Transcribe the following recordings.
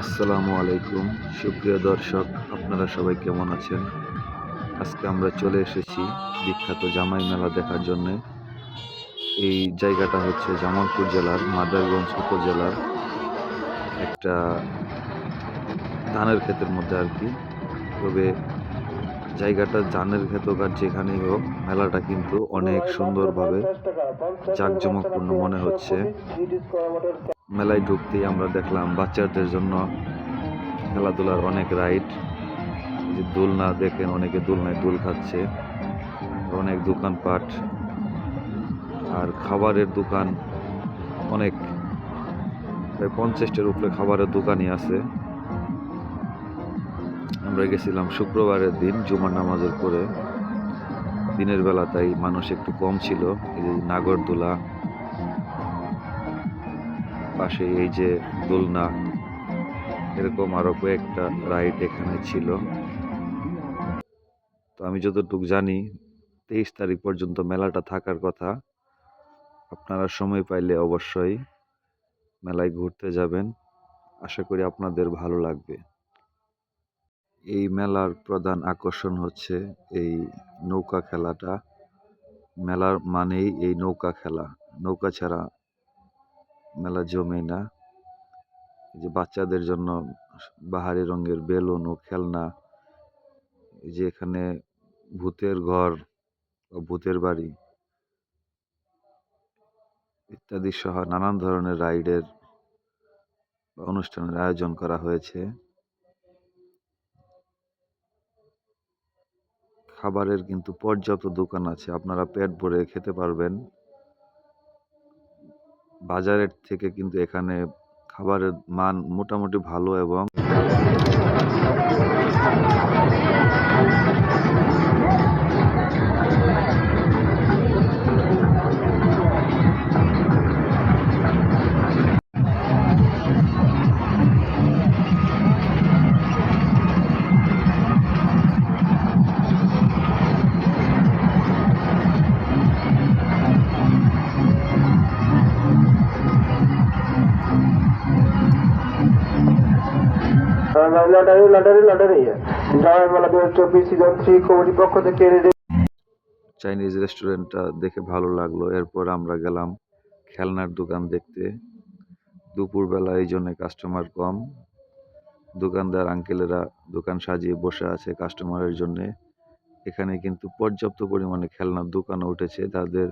আসসালামু আলাইকুম। সুপ্রিয় দর্শক, আপনারা সবাই কেমন আছেন? আজকে আমরা চলে এসেছি বিখ্যাত জামাই মেলা দেখার জন্য। এই জায়গাটা হচ্ছে জামালপুর জেলার, মাদারগঞ্জ উপজেলার একটা ধানের ক্ষেতের মধ্যে আর কি। তবে জায়গাটা ধানের ক্ষেত আর যেখানেই হোক, মেলাটা কিন্তু অনেক সুন্দরভাবে জাঁকজমকপূর্ণ মনে হচ্ছে। মেলায় ঢুকতেই আমরা দেখলাম বাচ্চাদের জন্য খেলাধুলার অনেক রাইড। যে দোলনা দেখেন অনেকে দোলনায় দোল খাচ্ছে। অনেক দোকানপাট আর খাবারের দোকান অনেক। প্রায় পঞ্চাশটার উপরে খাবারের দোকানই আছে। আমরা গেছিলাম শুক্রবারের দিন জুমার নামাজের পরে। দিনের বেলা তাই মানুষ একটু কম ছিল। এই যে নাগরদোলা পাশে এই যে দোলনা, এরকম আরও কয়েকটা রাইড এখানে ছিল। তো আমি যতটুকু জানি, তেইশ তারিখ পর্যন্ত মেলাটা থাকার কথা। আপনারা সময় পাইলে অবশ্যই মেলায় ঘুরতে যাবেন। আশা করি আপনাদের ভালো লাগবে। এই মেলার প্রধান আকর্ষণ হচ্ছে এই নৌকা খেলাটা। মেলার মানেই এই নৌকা খেলা। নৌকা ছাড়া মেলা জমে না। যে বাচ্চাদের জন্য বাহারি রঙের বেলুন ও খেলনা। এই যে এখানে ভূতের ঘর ও ভূতের বাড়ি ইত্যাদি সহ নানান ধরনের রাইডের অনুষ্ঠানের আয়োজন করা হয়েছে। খাবারের কিন্তু পর্যাপ্ত দোকান আছে, আপনারা পেট ভরে খেতে পারবেন। বাজারের থেকে কিন্তু এখানে খাবারের মান মোটামুটি ভালো এবং লটারি লটারি লটারি দু হাজার চব্বিশ সিজন থ্রি কমিটির পক্ষ থেকে চাইনিজ রেস্টুরেন্টটা দেখে ভালো লাগল। এরপর আমরা গেলাম খেলনার দোকান দেখতে। দুপুরবেলা এই জন্য কাস্টমার কম। দোকানদার আঙ্কেলেরা দোকান সাজিয়ে বসে আছে কাস্টমারের জন্যে। এখানে কিন্তু পর্যাপ্ত পরিমাণে খেলনার দোকানও উঠেছে। তাদের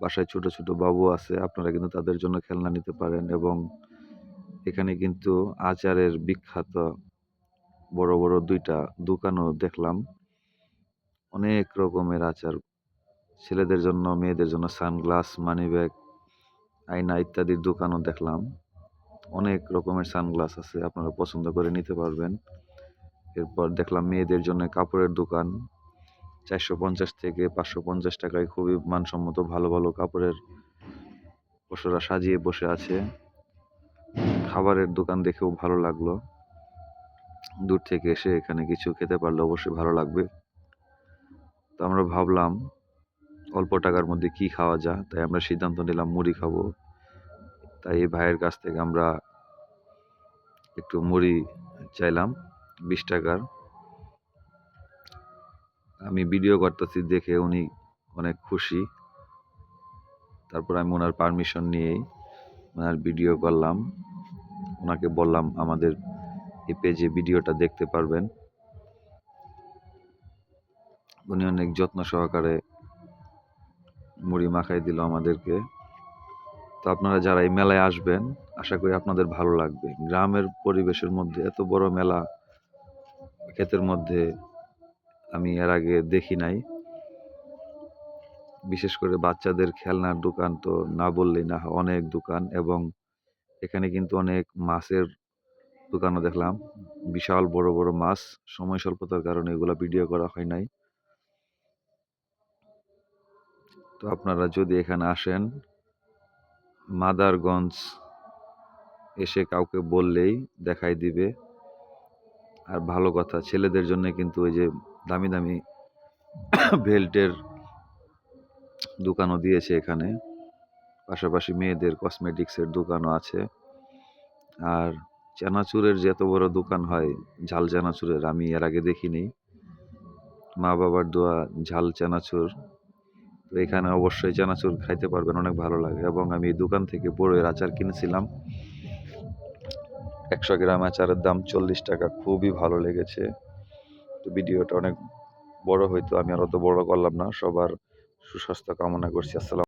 বাসায় ছোট ছোট বাবু আছে। আপনারা কিন্তু তাদের জন্য খেলনা নিতে পারেন এবং এখানে কিন্তু আচারের বিখ্যাত বড় বড় দুইটা দোকানও দেখলাম। অনেক রকমের আচার। ছেলেদের জন্য, মেয়েদের জন্য সানগ্লাস মানি ব্যাগ আয়না ইত্যাদির দোকানও দেখলাম। অনেক রকমের সানগ্লাস আছে, আপনারা পছন্দ করে নিতে পারবেন। এরপর দেখলাম মেয়েদের জন্য কাপড়ের দোকান। চারশো পঞ্চাশ থেকে পাঁচশো পঞ্চাশ টাকায় খুবই মানসম্মত ভালো ভালো কাপড়ের পশুরা সাজিয়ে বসে আছে। খাবারের দোকান দেখেও ভালো লাগল। দূর থেকে এসে এখানে কিছু খেতে পারলে অবশ্যই ভালো লাগবে। তো আমরা ভাবলাম, অল্প টাকার মধ্যে কি খাওয়া যায়? তাই আমরা সিদ্ধান্ত নিলাম মুড়ি খাব। তাই এই ভাইয়ের কাছ থেকে আমরা একটু মুড়ি চাইলাম, বিশ টাকার। আমি ভিডিও করতেছি দেখে উনি অনেক খুশি। তারপর আমি ওনার পারমিশন নিয়েই ওনার ভিডিও করলাম। ওনাকে বললাম, আমাদের এই পেজে ভিডিওটা দেখতে পারবেন। উনি অনেক যত্ন সহকারে মুড়ি মাখাই দিল আমাদেরকে। তো আপনারা যারা এই মেলায় আসবেন, আশা করি আপনাদের ভালো লাগবে। গ্রামের পরিবেশের মধ্যে, এত বড় মেলা ক্ষেতের মধ্যে আমি এর আগে দেখি নাই। বিশেষ করে বাচ্চাদের খেলনার দোকান তো না বললেই না অনেক দোকান এবং এখানে কিন্তু অনেক মাছের দোকানও দেখলাম। বিশাল বড় বড় মাছ, সময় স্বল্পতার কারণে এগুলা ভিডিও করা হয় নাই। তো আপনারা যদি এখানে আসেন, মাদারগঞ্জ এসে কাউকে বললেই দেখাই দিবে। আর ভালো কথা, ছেলেদের জন্য কিন্তু ওই যে দামি দামি বেল্টের দোকানও দিয়েছে এখানে। পাশাপাশি মেয়েদের কসমেটিক্সের দোকানও আছে। আর চানাচুরের যে এত বড় দোকান হয়, ঝাল চানাচুরের, আমি এর আগে দেখিনি। মা বাবার দোয়া, ঝাল চানাচুর। তো এখানে অবশ্যই চানাচুর খাইতে পারবেন, অনেক ভালো লাগে। এবং আমি এই দোকান থেকে বড়ের আচার কিনেছিলাম। একশো গ্রাম আচারের দাম চল্লিশ টাকা, খুবই ভালো লেগেছে। তো ভিডিওটা অনেক বড় হয়তো আমি আর অত বড় করলাম না। সবার সুস্বাস্থ্য কামনা করছি। আসসালাম